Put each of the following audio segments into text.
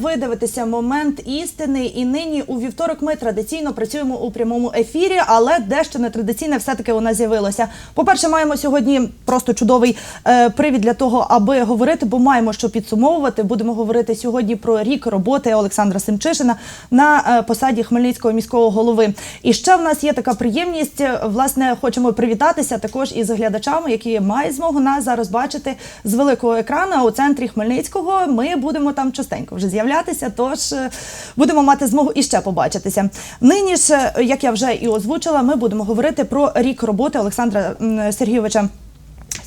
вітаю! Ви дивитеся момент істини. І нині у вівторок ми традиційно працюємо у прямому ефірі, але дещо нетрадиційне все-таки у нас з'явилося. По-перше, маємо сьогодні просто чудовий е, привід для того, аби говорити, бо маємо що підсумовувати. Будемо говорити сьогодні про рік роботи Олександра Семчишина на е, посаді Хмельницького міського голови. І ще в нас є така приємність. Власне, хочемо привітатися також із глядачами, які мають змогу нас зараз бачити з великого екрану у центрі Хмельницького. Ми будемо там частенько вже з'являтися, тож е, будемо мати змогу іще побачитися. Нині ж, е, як я вже і озвучила, ми будемо говорити про рік роботи Олександра Сергійовича.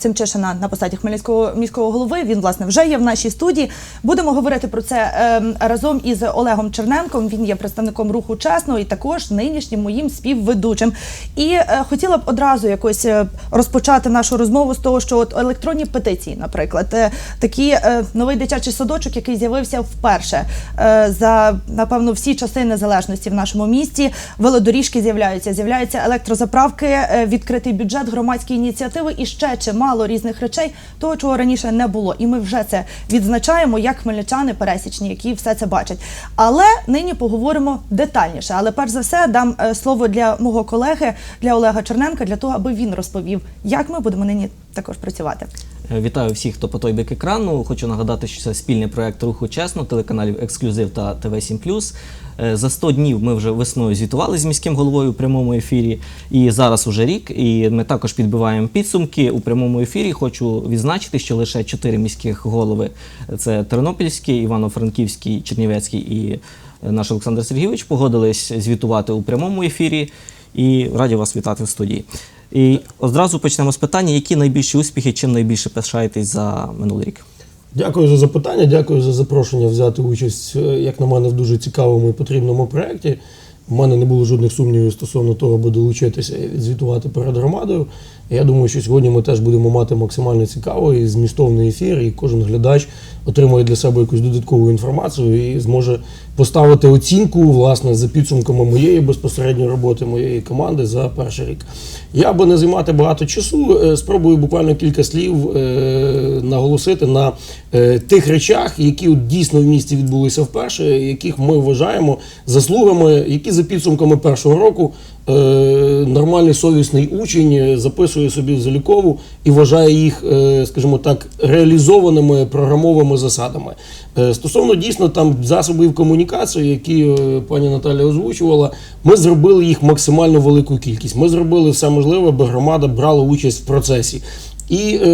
Семчишина на посаді Хмельницького міського голови. Він власне вже є в нашій студії. Будемо говорити про це е, разом із Олегом Черненком. Він є представником руху чесно і також нинішнім моїм співведучим. І е, хотіла б одразу якось е, розпочати нашу розмову з того, що от електронні петиції, наприклад, е, такі новий дитячий садочок, який з'явився вперше за напевно всі часи незалежності в нашому місті. Велодоріжки з'являються, з'являються електрозаправки, відкритий бюджет, громадські ініціативи і ще чимало різних речей, того чого раніше не було. І ми вже це відзначаємо як хмельничани пересічні, які все це бачать. Але нині поговоримо детальніше. Але перш за все дам е, слово для мого колеги, для Олега Черненка, для того, аби він розповів, як ми будемо нині також працювати. Е, Вітаю всіх, хто по той бік екрану. Хочу нагадати, що це спільний проект руху чесно, телеканалів Ексклюзив та ТВ 7 Е, За 100 днів ми вже весною звітували з міським головою у прямому ефірі. І зараз уже рік. І ми також підбиваємо підсумки у прямому ефірі. Хочу відзначити, що лише 4 міських голови це Тернопільський, Івано-Франківський, Чернівецький і наш Олександр Сергійович погодились звітувати у прямому ефірі. І раді вас вітати в студії. І одразу почнемо з питання, які найбільші успіхи, чим найбільше пишаєтесь за минулий рік? Дякую за запитання, дякую за запрошення взяти участь, е, як на мене, в дуже цікавому і потрібному проєкті. У мене не було жодних сумнівів стосовно того, аби долучитися і відзвітувати перед громадою. Я думаю, що сьогодні ми теж будемо мати максимально цікавий і змістовний ефір, і кожен глядач отримує для себе якусь додаткову інформацію і зможе поставити оцінку власне за підсумками моєї безпосередньої роботи, моєї команди за перший рік. Я, аби не займати багато часу, е, спробую буквально кілька слів е, наголосити на е, тих речах, які дійсно в місті відбулися вперше, яких ми вважаємо заслугами, які за підсумками першого року е, нормальний совісний учень записує собі в залікову і вважає їх, е, скажімо так, реалізованими програмовими засадами. Е, Стосовно дійсно там засобів комунікації, які е, пані Наталя озвучувала, ми зробили їх максимально велику кількість. Ми зробили все можливе, аби громада брала участь в процесі. І е,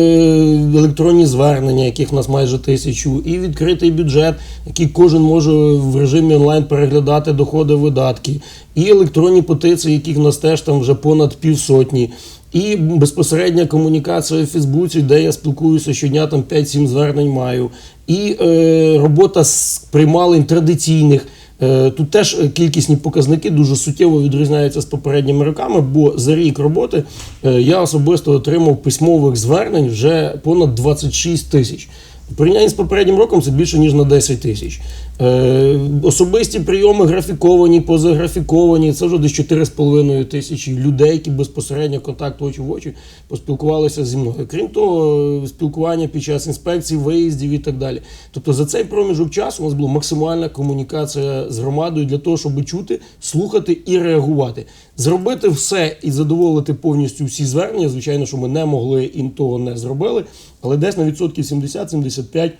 електронні звернення, яких в нас майже тисячу, і відкритий бюджет, який кожен може в режимі онлайн переглядати доходи, видатки, і електронні петиції, яких в нас теж там вже понад півсотні. І безпосередня комунікація в Фейсбуці, де я спілкуюся щодня, там 5-7 звернень маю. І е, робота з приймалень традиційних. Е, Тут теж кількісні показники дуже суттєво відрізняються з попередніми роками, бо за рік роботи е, я особисто отримав письмових звернень вже понад 26 тисяч. У з попереднім роком це більше ніж на 10 тисяч. Е, особисті прийоми графіковані, позаграфіковані. Це вже десь 4,5 тисячі людей, які безпосередньо контакт очі в очі поспілкувалися зі мною. Крім того, е, спілкування під час інспекцій, виїздів і так далі. Тобто за цей проміжок часу у нас була максимальна комунікація з громадою для того, щоб чути, слухати і реагувати. Зробити все і задоволити повністю всі звернення. Звичайно, що ми не могли і того не зробили, але десь на відсотків 70-75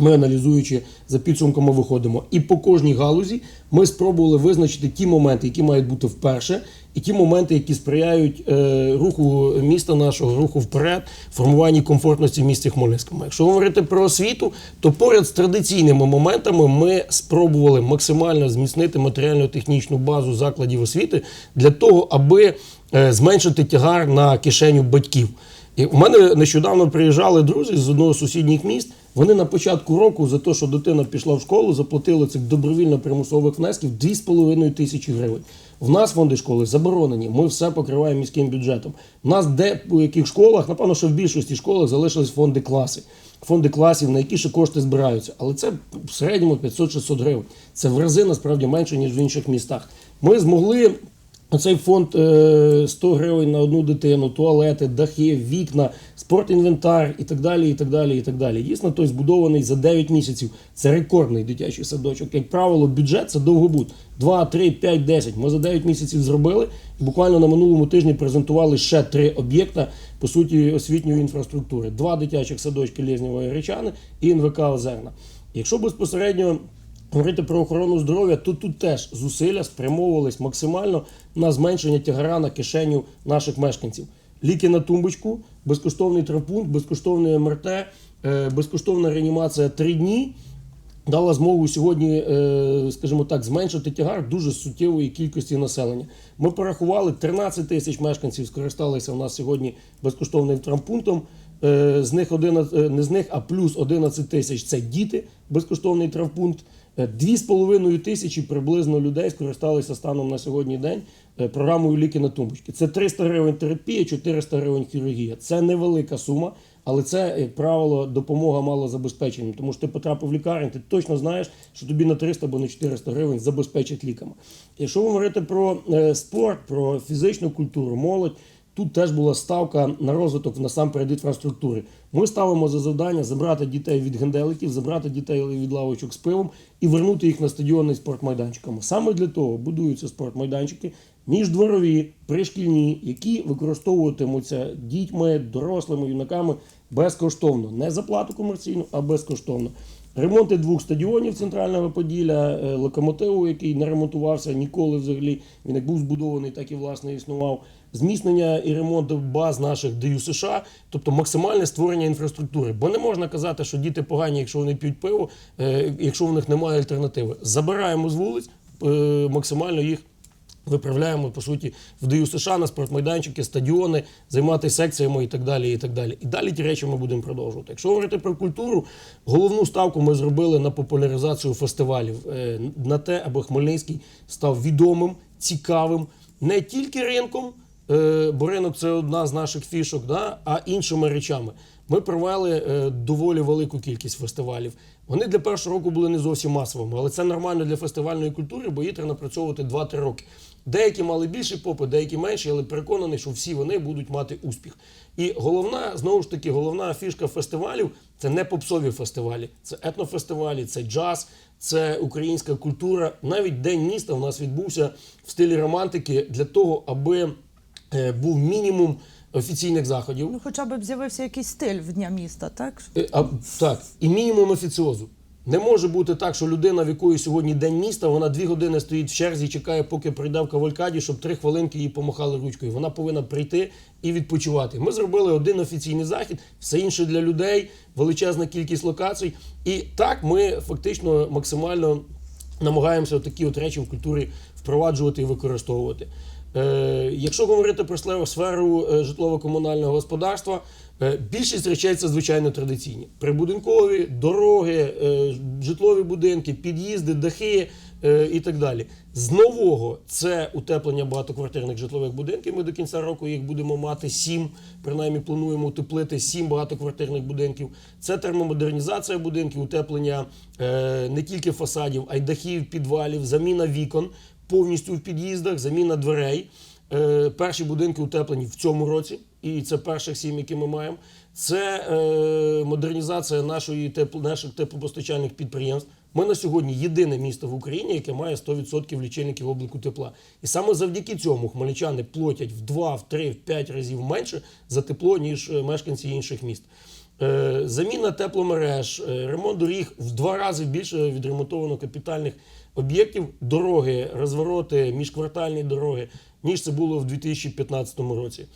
ми аналізуючи за підсумками виходимо. І по кожній галузі ми спробували визначити ті моменти, які мають бути вперше, і ті моменти, які сприяють е, руху міста нашого, руху вперед, формуванні комфортності в місті Хмельницькому. Якщо говорити про освіту, то поряд з традиційними моментами ми спробували максимально зміцнити матеріально-технічну базу закладів освіти для того, аби е, зменшити тягар на кишеню батьків. І у мене нещодавно приїжджали друзі з одного з сусідніх міст. Вони на початку року за те, що дитина пішла в школу, заплатили цих добровільно примусових внесків 2,5 тисячі гривень. В нас фонди школи заборонені. Ми все покриваємо міським бюджетом. У нас де у яких школах, напевно, що в більшості школах залишились фонди класи. Фонди класів, на які ще кошти збираються. Але це в середньому 500-600 гривень. Це в рази насправді менше, ніж в інших містах. Ми змогли Оцей фонд е, 100 гривень на одну дитину, туалети, дахи, вікна, спортінвентар і так далі. і так далі, і так далі. Дійсно, той збудований за 9 місяців. Це рекордний дитячий садочок. Як правило, бюджет це довгобуд. 2, 3, 5, 10. Ми за 9 місяців зробили. І буквально на минулому тижні презентували ще три об'єкта, по суті, освітньої інфраструктури. Два дитячих садочки Лєзнєвої Речани і НВК Озерна. Якщо безпосередньо говорити про охорону здоров'я, то тут теж зусилля спрямовувались максимально на зменшення тягара на кишеню наших мешканців. Ліки на тумбочку, безкоштовний травпункт, безкоштовний МРТ, е, безкоштовна реанімація 3 дні. Дала змогу сьогодні, е, скажімо так, зменшити тягар дуже суттєвої кількості населення. Ми порахували 13 тисяч мешканців скористалися у нас сьогодні безкоштовним травмпунктом. Е, З них 11, е, не з них, а плюс 11 тисяч це діти, безкоштовний. Е, Дві з половиною тисячі приблизно людей скористалися станом на сьогодні день е, програмою ліки на тумбочки. Це 300 гривень терапія, 400 гривень хірургія. Це невелика сума, але це, як правило, допомога малозабезпеченим. Тому що ти потрапив в лікарню, ти точно знаєш, що тобі на 300 або на 400 гривень забезпечать ліками. Якщо говорити про е, спорт, про фізичну культуру, молодь. Тут теж була ставка на розвиток насамперед інфраструктури. Ми ставимо за завдання забрати дітей від генделиків, забрати дітей від лавочок з пивом і вернути їх на стадіони спортмайданчиками. Саме для того будуються спортмайданчики міждворові, пришкільні, які використовуватимуться дітьми, дорослими, юнаками безкоштовно. Не за плату комерційну, а безкоштовно. Ремонти двох стадіонів центрального Поділля, е, локомотиву, який не ремонтувався ніколи взагалі. Він як був збудований, так і власне існував. Зміцнення і ремонт баз наших ДЮ США, тобто максимальне створення інфраструктури. Бо не можна казати, що діти погані, якщо вони п'ють пиво, е, якщо в них немає альтернативи. Забираємо з вулиць, е, максимально їх виправляємо по суті в ДЮ США на спортмайданчики, стадіони, займатися секціями і так далі. І так далі. І далі ті речі ми будемо продовжувати. Якщо говорити про культуру, головну ставку ми зробили на популяризацію фестивалів, е, на те, аби Хмельницький став відомим, цікавим не тільки ринком. е, Бо ринок це одна з наших фішок, да, а іншими речами. Ми провели е, доволі велику кількість фестивалів. Вони для першого року були не зовсім масовими, але це нормально для фестивальної культури, бо її треба напрацьовувати 2-3 роки. Деякі мали більший попит, деякі менші, але переконаний, що всі вони будуть мати успіх. І головна, знову ж таки, головна фішка фестивалів це не попсові фестивалі, це етнофестивалі, це джаз, це українська культура. Навіть День міста у нас відбувся в стилі романтики для того, аби е, був мінімум офіційних заходів. Ну, хоча б з'явився якийсь стиль в дня міста, так? Е, А, так, і мінімум офіціозу. Не може бути так, що людина, в якої сьогодні день міста, вона дві години стоїть в черзі, чекає, поки прийде в кавалькаді, щоб три хвилинки їй помахали ручкою. Вона повинна прийти і відпочивати. Ми зробили один офіційний захід, все інше для людей, величезна кількість локацій. І так ми фактично максимально намагаємося такі от речі в культурі впроваджувати і використовувати. Е, якщо говорити про сферу е, житлово-комунального господарства, е, більшість речей це звичайно традиційні: прибудинкові, дороги, житлові будинки, під'їзди, дахи і так далі. З нового це утеплення багатоквартирних житлових будинків. Ми до кінця року їх будемо мати сім, принаймні плануємо утеплити сім багатоквартирних будинків. Це термомодернізація будинків, утеплення не тільки фасадів, а й дахів, підвалів, заміна вікон повністю в під'їздах, заміна дверей. Е, перші будинки утеплені в цьому році, і це перших сім, які ми маємо. Це е, модернізація нашої тепло, наших теплопостачальних підприємств. Ми на сьогодні єдине місто в Україні, яке має 100% лічильників обліку тепла. І саме завдяки цьому хмельничани платять в 2, в 3, в 5 разів менше за тепло, ніж е, мешканці інших міст. Е, Заміна тепломереж, е, ремонт доріг в два рази більше відремонтовано капітальних об'єктів, дороги, розвороти, міжквартальні дороги, ніж це було в 2015 році.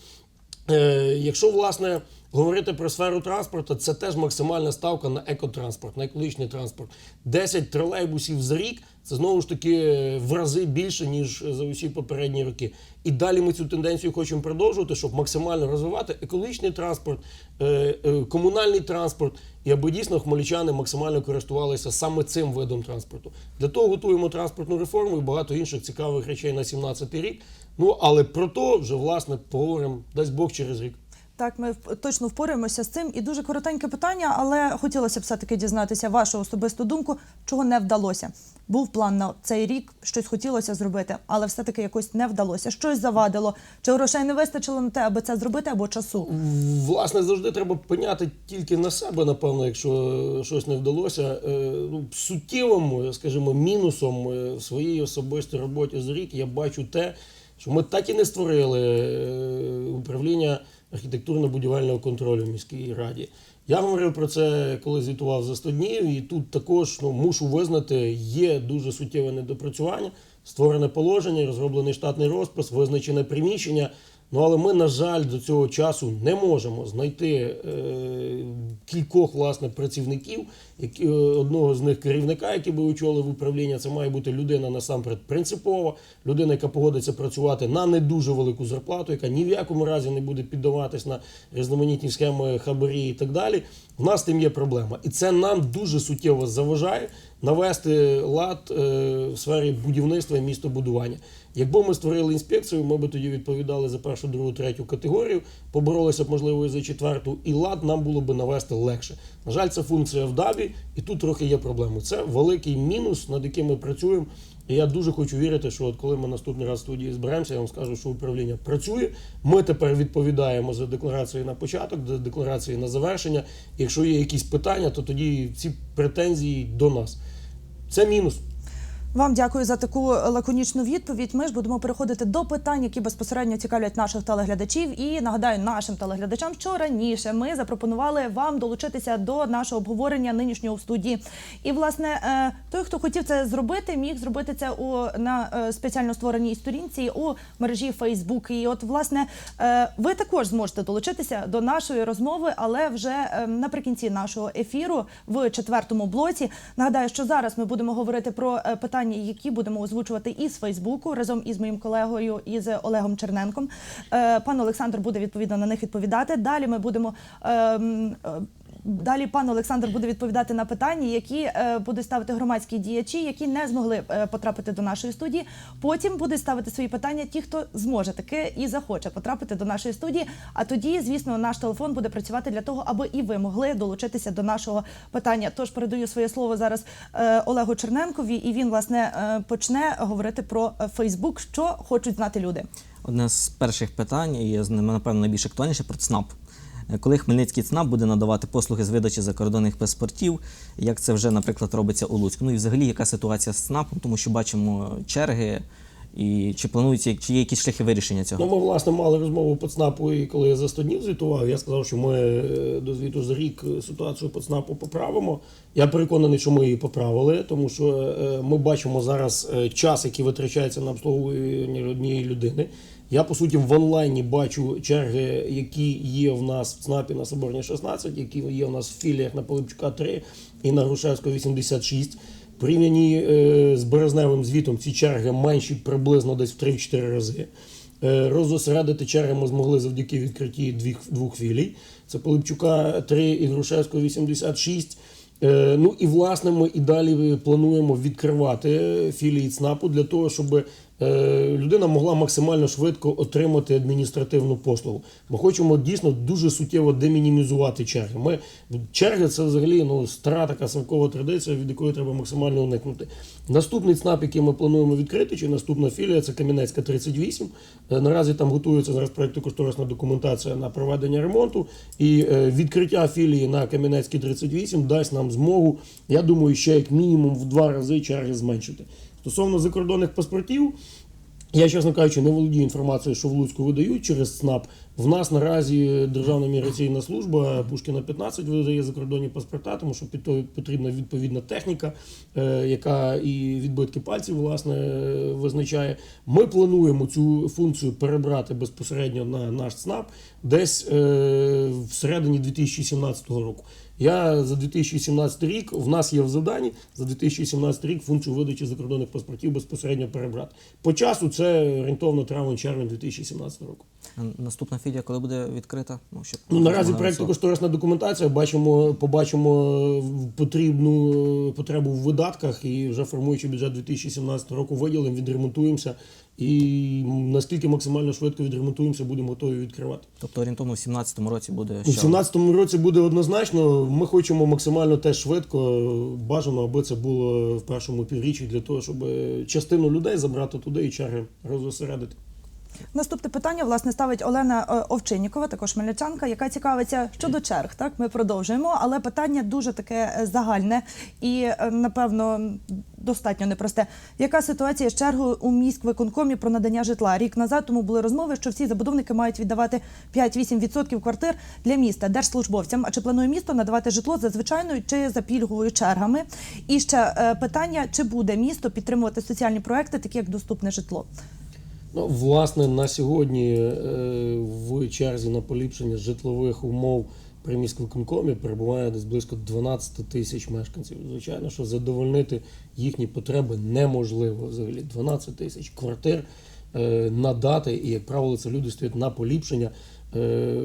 Е, Якщо власне говорити про сферу транспорту, це теж максимальна ставка на екотранспорт, на екологічний транспорт. 10 тролейбусів за рік це знову ж таки в рази більше, ніж за усі попередні роки. І далі ми цю тенденцію хочемо продовжувати, щоб максимально розвивати екологічний транспорт, е, е, комунальний транспорт, і аби дійсно хмельничани максимально користувалися саме цим видом транспорту. Для того готуємо транспортну реформу і багато інших цікавих речей на 17-й рік. Ну але про то вже власне поговоримо дасть Бог через рік. Так, ми точно впораємося з цим. І дуже коротеньке питання, але хотілося б все-таки дізнатися вашу особисту думку, чого не вдалося був план на цей рік, щось хотілося зробити, але все-таки якось не вдалося. Щось завадило. Чи грошей не вистачило на те, аби це зробити, або часу? Власне, завжди треба пеняти тільки на себе, напевно, якщо щось не вдалося. Е, Ну, суттєвим, скажімо, мінусом е, в своїй особистій роботі за рік я бачу те, що ми так і не створили е, управління архітектурно-будівельного контролю в міській раді. Я говорив про це, коли звітував за 100 днів, і тут також ну, мушу визнати, є дуже суттєве недопрацювання, створене положення, розроблений штатний розпис, визначене приміщення. Ну, але ми, на жаль, до цього часу не можемо знайти е, кількох власне працівників, які, е, одного з них керівника, який би очолив управління. Це має бути людина насамперед принципова, людина, яка погодиться працювати на не дуже велику зарплату, яка ні в якому разі не буде піддаватись на різноманітні схеми хабарі і так далі. У нас тим є проблема, і це нам дуже суттєво заважає навести лад е, в сфері будівництва і містобудування. Якби ми створили інспекцію, ми б тоді відповідали за першу, другу, третю категорію, поборолися б, можливо, і за четверту, і лад нам було б навести легше. На жаль, це функція в ДАБі, і тут трохи є проблеми. Це великий мінус, над яким ми працюємо. І я дуже хочу вірити, що от коли ми наступний раз в студії зберемося, я вам скажу, що управління працює. Ми тепер відповідаємо за декларацію на початок, за декларації на завершення. Якщо є якісь питання, то тоді ці претензії до нас. Це мінус. Вам дякую за таку лаконічну відповідь. Ми ж будемо переходити до питань, які безпосередньо цікавлять наших телеглядачів. І нагадаю нашим телеглядачам, що раніше ми запропонували вам долучитися до нашого обговорення нинішнього в студії. І власне е, той, хто хотів це зробити, міг зробити це у на е, спеціально створеній сторінці у мережі Facebook. І от власне е, ви також зможете долучитися до нашої розмови, але вже наприкінці нашого ефіру в четвертому блоці. Нагадаю, що зараз ми будемо говорити про е, питання, які будемо озвучувати із Фейсбуку разом із моїм колегою із Олегом Черненком. Е, Пан Олександр буде відповідно на них відповідати. Далі ми будемо. Далі пан Олександр буде відповідати на питання, які е, будуть ставити громадські діячі, які не змогли е, потрапити до нашої студії. Потім будуть ставити свої питання ті, хто зможе таки і захоче потрапити до нашої студії. А тоді, звісно, наш телефон буде працювати для того, аби і ви могли долучитися до нашого питання. Тож передаю своє слово зараз е, Олегу Черненкові, і він власне почне говорити про Фейсбук, що хочуть знати люди. Одне з перших питань, і ними, напевно, найбільш актуальніше про ЦНАП. Е, Коли Хмельницький ЦНАП буде надавати послуги з видачі закордонних паспортів, як це вже, наприклад, робиться у Луцьку. Ну і взагалі, яка ситуація з ЦНАПом, тому що бачимо черги, і чи плануються, чи є якісь шляхи вирішення цього? Ну, ми, власне, мали розмову по ЦНАПу, і коли я за 100 днів звітував, я сказав, що ми е, до звіту за рік ситуацію по ЦНАПу поправимо. Я переконаний, що ми її поправили, тому що е, ми бачимо зараз час, який витрачається на обслуговування однієї людини. Я, по суті, в онлайні бачу черги, які є в нас в ЦНАПі на Соборній 16, які є в нас в філіях на Пилипчука 3 і на Грушевського 86. Порівняні е, з березневим звітом ці черги менші приблизно десь в 3-4 рази. Е, Розосередити черги ми змогли завдяки відкритті двох, двох філій. Це Пилипчука 3 і Грушевського 86. Е, Ну і власне ми і далі плануємо відкривати філії ЦНАПу для того, щоб людина могла максимально швидко отримати адміністративну послугу. Ми хочемо дійсно дуже суттєво демінімізувати черги. Ми черги це взагалі ну стара така совкова традиція, від якої треба максимально уникнути. Наступний ЦНАП, який ми плануємо відкрити, чи наступна філія, це Кам'янецька 38. Е, Наразі там готується зараз проєктно-кошторисна документація на проведення ремонту. І е, відкриття філії на Кам'янецькій 38 дасть нам змогу, я думаю, ще як мінімум в два рази черги зменшити. Стосовно закордонних паспортів, я, чесно кажучи, не володію інформацією, що в Луцьку видають через ЦНАП. В нас наразі Державна міграційна служба Пушкіна 15 видає закордонні паспорта, тому що під то потрібна відповідна техніка, е, яка і відбитки пальців власне визначає. Ми плануємо цю функцію перебрати безпосередньо на наш ЦНАП десь е, всередині 2017 року. Я за 2017 рік в нас є в заданні за 2017 рік функцію видачі закордонних паспортів безпосередньо перебрати. По часу це орієнтовно травень-червень 2017 року. Наступна філія, коли буде відкрита? Ну, щоб Ну, наразі проєкту кошторисна документація. Бачимо, побачимо потрібну потребу в видатках і вже формуючи бюджет 2017 року, виділимо, відремонтуємося І наскільки максимально швидко відремонтуємося, будемо готові відкривати. Тобто орієнтовно в 2017 році буде У ще 2017 році буде однозначно. Ми хочемо максимально теж швидко. Бажано, аби це було в першому півріччі для того, щоб частину людей забрати туди і черги розосередити. Наступне питання власне ставить Олена е, Овчиннікова, також хмельничанка, яка цікавиться щодо черг. Так, ми продовжуємо, але питання дуже таке е, загальне і е, напевно достатньо непросте. Яка ситуація з чергою у міськвиконкомі про надання житла? Рік назад тому були розмови, що всі забудовники мають віддавати 5-8% квартир для міста держслужбовцям. А чи планує місто надавати житло за звичайною чи за пільговою чергами? І ще питання: чи буде місто підтримувати соціальні проекти, такі як доступне житло? Ну, власне, на сьогодні е, в черзі на поліпшення житлових умов при міськвиконкомі перебуває десь близько 12 тисяч мешканців. Звичайно, що задовольнити їхні потреби неможливо взагалі. 12 тисяч квартир е, надати, і, як правило, це люди стоять на поліпшення е,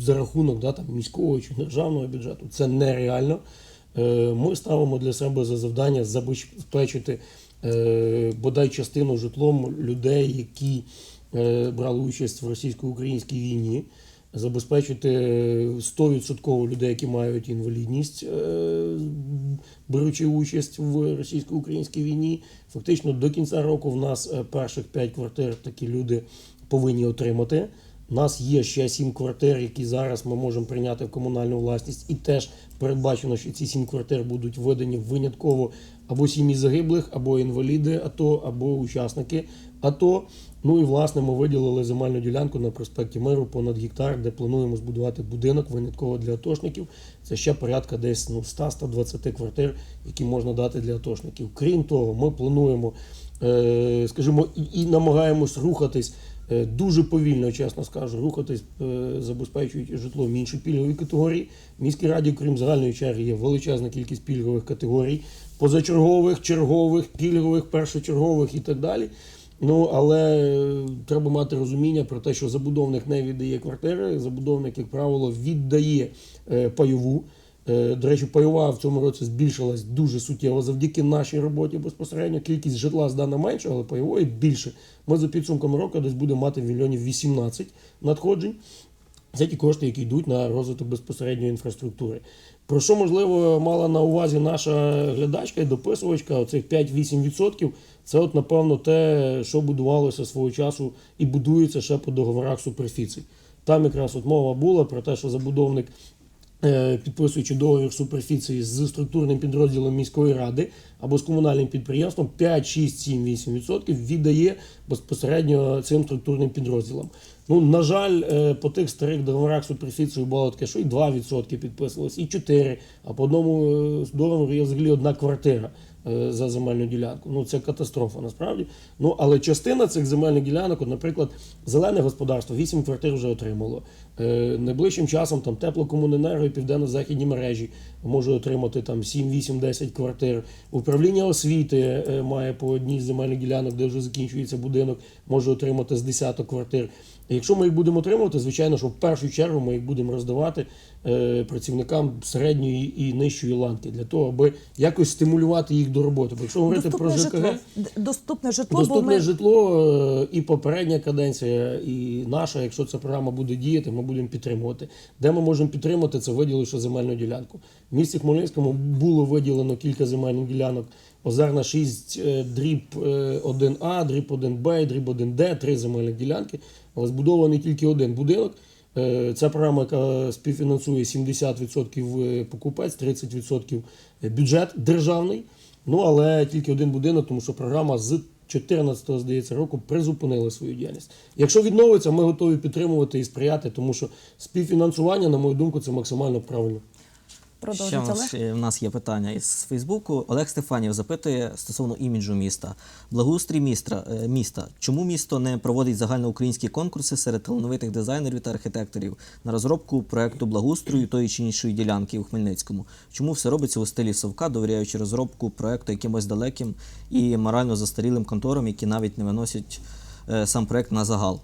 за рахунок да, там, міського чи державного бюджету. Це нереально. Ми ставимо для себе за завдання забезпечити бодай частину житлом людей, які е, брали участь в російсько-українській війні, забезпечити 100% людей, які мають інвалідність, е, беручи участь в російсько-українській війні. Фактично до кінця року в нас е, перших 5 квартир такі люди повинні отримати. У нас є ще сім квартир, які зараз ми можемо прийняти в комунальну власність, і теж передбачено, що ці сім квартир будуть видані винятково або сім'ї загиблих, або інваліди АТО, або учасники АТО. Ну і власне ми виділили земельну ділянку на проспекті Миру понад гектар, де плануємо збудувати будинок винятково для атошників. Це ще порядка десь ну, 100-120 квартир, які можна дати для атошників. Крім того, ми плануємо, е, скажімо, і, намагаємось рухатись. Е, Дуже повільно, чесно скажу, рухатись, е, забезпечують житлом інші пільгові категорії. В міській раді, крім загальної черги, є величезна кількість пільгових категорій, позачергових, чергових, пільгових, першочергових і так далі. Ну, але е, треба мати розуміння про те, що забудовник не віддає квартири, забудовник, як правило, віддає е, пайову. Е, До речі, пайова в цьому році збільшилась дуже суттєво завдяки нашій роботі безпосередньо. Кількість житла здана менше, але пайової більше. Ми за підсумками року десь будемо мати мільйонів 18 надходжень. Це ті кошти, які йдуть на розвиток безпосередньої інфраструктури. Про що, можливо, мала на увазі наша глядачка і дописувачка, оцих 5-8%, це, от, напевно, те, що будувалося свого часу і будується ще по договорах суперфіцій. Там якраз от мова була про те, що забудовник підписуючи договір суперфіції з структурним підрозділом міської ради або з комунальним підприємством 5, 6, 7, 8% віддає безпосередньо цим структурним підрозділам. Ну, на жаль, е, по тих старих договорах суперфіцію було таке, що і 2% підписувалось, і 4%, а по одному е, договору є взагалі одна квартира е, за земельну ділянку. Ну це катастрофа насправді. Ну але частина цих земельних ділянок, наприклад, зелене господарство 8 квартир вже отримало. Е, Найближчим часом там теплокомуненерго і південно-західні мережі може отримати там 7, 8, 10 квартир. Управління освіти е, має по одній з земельних ділянок, де вже закінчується будинок, може отримати з десяток квартир. Якщо ми їх будемо отримувати, звичайно, що в першу чергу ми їх будемо роздавати е, працівникам середньої і нижчої ланки для того, аби якось стимулювати їх до роботи. Бо якщо говорити про Доступне ЖКГ, житло. Доступне житло, бо ми житло і попередня каденція, і наша, якщо ця програма буде діяти, ми будемо підтримувати. Де ми можемо підтримати, це виділивши земельну ділянку. В місті Хмельницькому було виділено кілька земельних ділянок. Озерна 6, е, дріб е, 1А, дріб 1Б, дріб 1Д, три земельних ділянки. Але збудований тільки один будинок. Е, Ця програма, яка співфінансує 70% покупець, 30% бюджет державний. Ну але тільки один будинок, тому що програма з 14 здається року призупинили свою діяльність. Якщо відновиться, ми готові підтримувати і сприяти, тому що співфінансування, на мою думку, це максимально правильно. Ще в Олег. нас, е, в нас є питання із Фейсбуку. Олег Стефанів запитує стосовно іміджу міста. Благоустрій міста, е, міста. Чому місто не проводить загальноукраїнські конкурси серед талановитих дизайнерів та архітекторів на розробку проекту благоустрою тої чи іншої ділянки у Хмельницькому? Чому все робиться у стилі совка, довіряючи розробку проекту якимось далеким і морально застарілим конторам, які навіть не виносять е, сам проект на загал?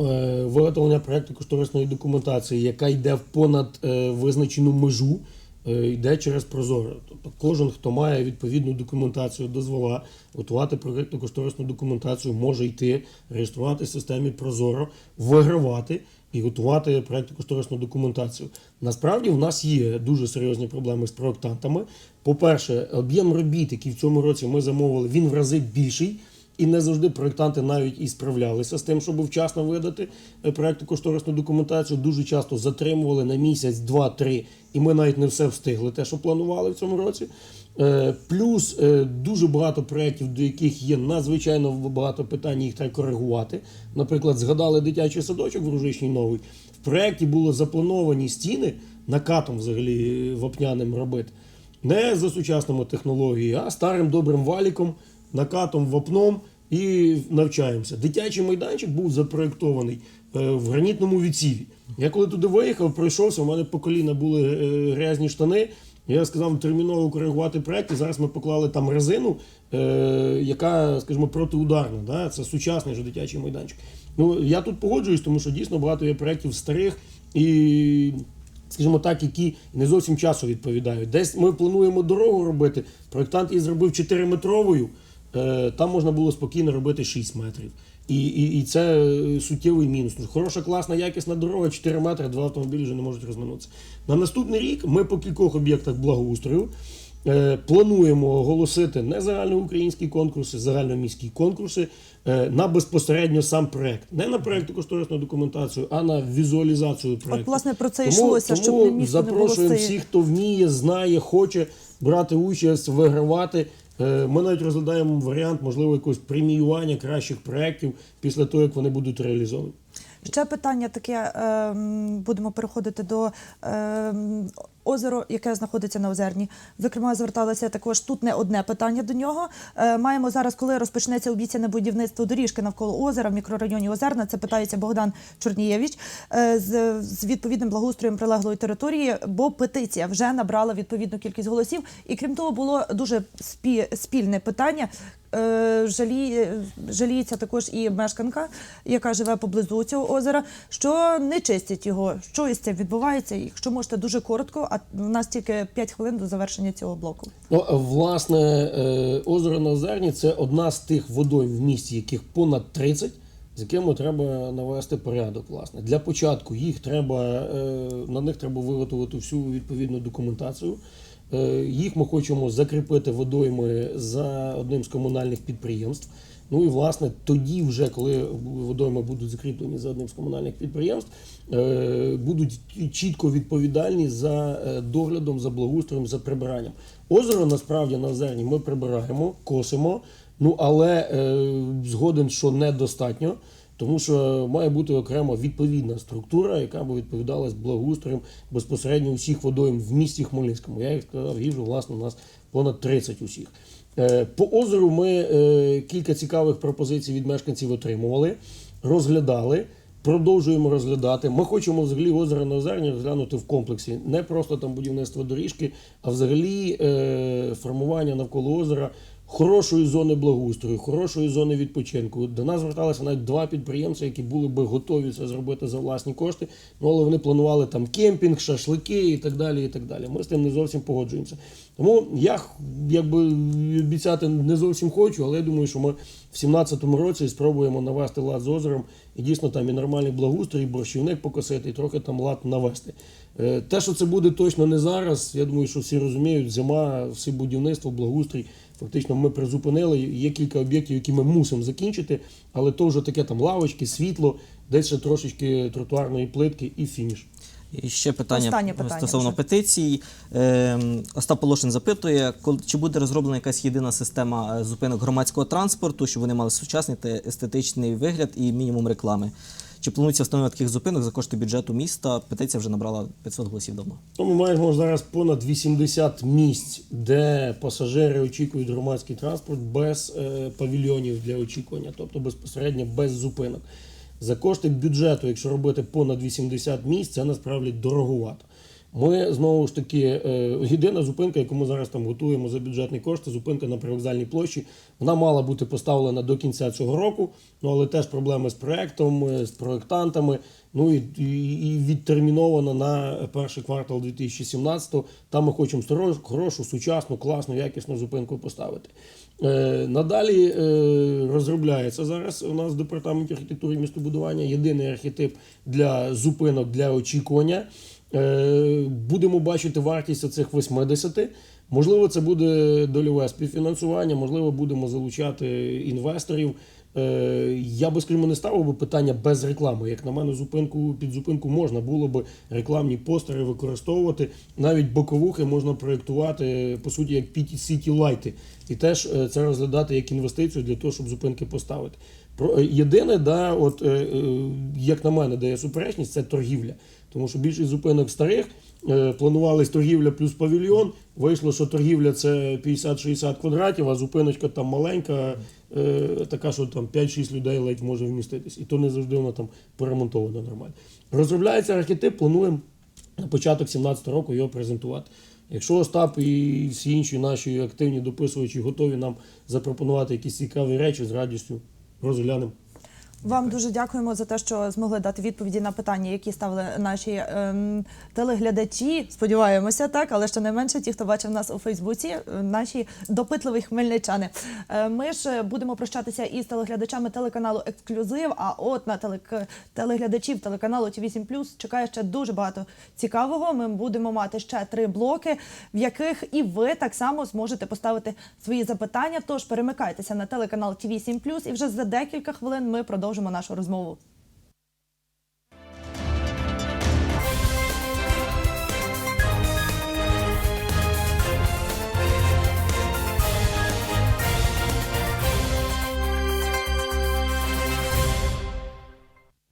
Е, Виготовлення проекту кошторисної документації, яка йде в понад е, визначену межу, е, йде через Прозоро. Тобто кожен, хто має відповідну документацію дозвола, готувати проєктну кошторисну документацію, може йти, реєструвати в системі Прозоро, вигравати і готувати проєктну кошторисну документацію. Насправді в нас є дуже серйозні проблеми з проєктантами. По-перше, об'єм робіт, який в цьому році ми замовили, він в рази більший. І не завжди проєктанти навіть і справлялися з тим, щоб вчасно видати е, проєктну кошторисну документацію. Дуже часто затримували на місяць, два-три, і ми навіть не все встигли, те, що планували в цьому році. Е, Плюс е, дуже багато проєктів, до яких є надзвичайно багато питань, їх треба коригувати. Наприклад, згадали дитячий садочок в Ружичній новий. В проєкті було заплановані стіни накатом взагалі вапняним робити. Не за сучасними технологіями, а старим добрим валіком накатом, вапном і навчаємося. Дитячий майданчик був запроєктований е, в гранітному відсіві. Я коли туди виїхав, пройшовся, у мене по коліна були е, грязні штани. Я сказав терміново коригувати проєкт, і зараз ми поклали там резину, е, яка, скажімо, протиударна. Да? Це сучасний же дитячий майданчик. Ну, я тут погоджуюсь, тому що дійсно багато є проєктів старих і скажімо так, які не зовсім часу відповідають. Десь ми плануємо дорогу робити. Проєктант її зробив 4-метровою, е, там можна було спокійно робити 6 метрів. І, і, і це е, суттєвий мінус. Хороша, класна, якісна дорога, 4 метри, два автомобілі вже не можуть розминутися. На наступний рік ми по кількох об'єктах благоустрою е, плануємо оголосити не загальноукраїнські конкурси, загальноміські конкурси е, на безпосередньо сам проект. Не на проєкту кошторисну документацію, а на візуалізацію проекту. власне, про це тому, йшлося, тому щоб не місто не було запрошуємо всіх, хто вміє, знає, хоче брати участь, вигравати. Е, Ми навіть розглядаємо варіант, можливо, якогось преміювання кращих проєктів після того, як вони будуть реалізовані. Ще питання таке: ем, будемо переходити до ем, озеро, яке знаходиться на озерні. Зокрема, зверталася також тут не одне питання до нього. Е, маємо зараз, коли розпочнеться обіцяне будівництво доріжки навколо озера в мікрорайоні Озерна. Це питається Богдан Чорнієвич е, з відповідним благоустроєм прилеглої території, бо петиція вже набрала відповідну кількість голосів. І крім того, було дуже спільне питання. Е, Жалі, жаліється також і мешканка, яка живе поблизу цього озера, що не чистять його. Що із цим відбувається? Якщо можете дуже коротко, а в нас тільки 5 хвилин до завершення цього блоку. Ну, власне, е, озеро на Озерні це одна з тих водойм в місті, яких понад 30, з якими треба навести порядок. Власне. Для початку їх треба, е, на них треба виготовити всю відповідну документацію. Е, Їх ми хочемо закріпити водойми за одним з комунальних підприємств. Ну і власне тоді, вже коли водойми будуть закріплені за одним з комунальних підприємств, е, будуть чітко відповідальні за доглядом, за благоустроєм, за прибиранням. Озеро насправді на озерні ми прибираємо, косимо, ну але е, згоден, що недостатньо. Тому що має бути окремо відповідна структура, яка би відповідала з благоустроєм безпосередньо усіх водойм в місті Хмельницькому. Я їх сказав, їжу, власне, у нас понад 30 усіх. Е, По озеру ми е, кілька цікавих пропозицій від мешканців отримували, розглядали. Продовжуємо розглядати. Ми хочемо взагалі озеро на озерні розглянути в комплексі. Не просто там будівництво доріжки, а взагалі е, формування навколо озера хорошої зони благоустрою, хорошої зони відпочинку. До нас зверталися навіть два підприємці, які були би готові це зробити за власні кошти. Ну але вони планували там кемпінг, шашлики і так далі. І так далі. Ми з тим не зовсім погоджуємося. Тому я якби обіцяти не зовсім хочу, але я думаю, що ми в 2017 році спробуємо навести лад з озером і дійсно там і нормальний благоустрій, і борщівник покосити, і трохи там лад навести. Е, Те, що це буде точно не зараз, я думаю, що всі розуміють, зима, всі будівництво, благоустрій. Фактично ми призупинили. Є кілька об'єктів, які ми мусимо закінчити, але то вже таке там лавочки, світло, десь ще трошечки тротуарної плитки і фініш. І ще питання, питання стосовно вже. петицій. Ем, Остап Полошин запитує, коли- чи буде розроблена якась єдина система е, зупинок громадського транспорту, щоб вони мали сучасний та естетичний вигляд і мінімум реклами. Чи планується встановлення таких зупинок за кошти бюджету міста? Петиція вже набрала 500 голосів давно. Ну, ми маємо зараз понад 80 місць, де пасажири очікують громадський транспорт без е, павільйонів для очікування, тобто безпосередньо без зупинок. За кошти бюджету, якщо робити понад 80 місць, це насправді дороговато. Ми знову ж таки е, єдина зупинка, яку ми зараз там готуємо за бюджетні кошти, зупинка на привокзальній площі. Вона мала бути поставлена до кінця цього року, ну але теж проблеми з проектом, е, з проектантами. Ну і, і, відтермінована на перший квартал 2017-го. Там ми хочемо хорошу, сучасну, класну, якісну зупинку поставити. Е, надалі е, розробляється зараз у нас в департаменті архітектури і містобудування єдиний архетип для зупинок для очікування. Е, Будемо бачити вартість цих 80. Можливо, це буде дольове співфінансування, можливо, будемо залучати інвесторів. Е, Я би, скажімо, не ставив би питання без реклами. Як на мене, зупинку під зупинку можна було би рекламні постери використовувати. Навіть боковухи можна проєктувати, по суті, як City лайти. І теж е, це розглядати як інвестицію для того, щоб зупинки поставити. Е, єдине, да, от е, е, як на мене, де є суперечність, це торгівля. Тому що більшість зупинок старих планувалась торгівля плюс павільйон. Вийшло, що торгівля це 50-60 квадратів, а зупиночка там маленька, така, що там 5-6 людей ледь може вміститись. І то не завжди вона там поремонтована нормально. Розробляється архетип, плануємо на початок 17 року його презентувати. Якщо Остап і всі інші наші активні дописувачі готові нам запропонувати якісь цікаві речі, з радістю розглянемо. Вам дуже дякуємо за те, що змогли дати відповіді на питання, які ставили наші ем, телеглядачі. Сподіваємося, так, але ще не менше ті, хто бачив нас у Фейсбуці, е, наші допитливі хмельничани. Е, ми ж будемо прощатися із телеглядачами телеканалу Ексклюзив. А от на телек... телеглядачів телеканалу Ті 8 чекає ще дуже багато цікавого. Ми будемо мати ще три блоки, в яких і ви так само зможете поставити свої запитання. Тож перемикайтеся на телеканал Ті 8 і вже за декілька хвилин ми продовжимо нашу розмову.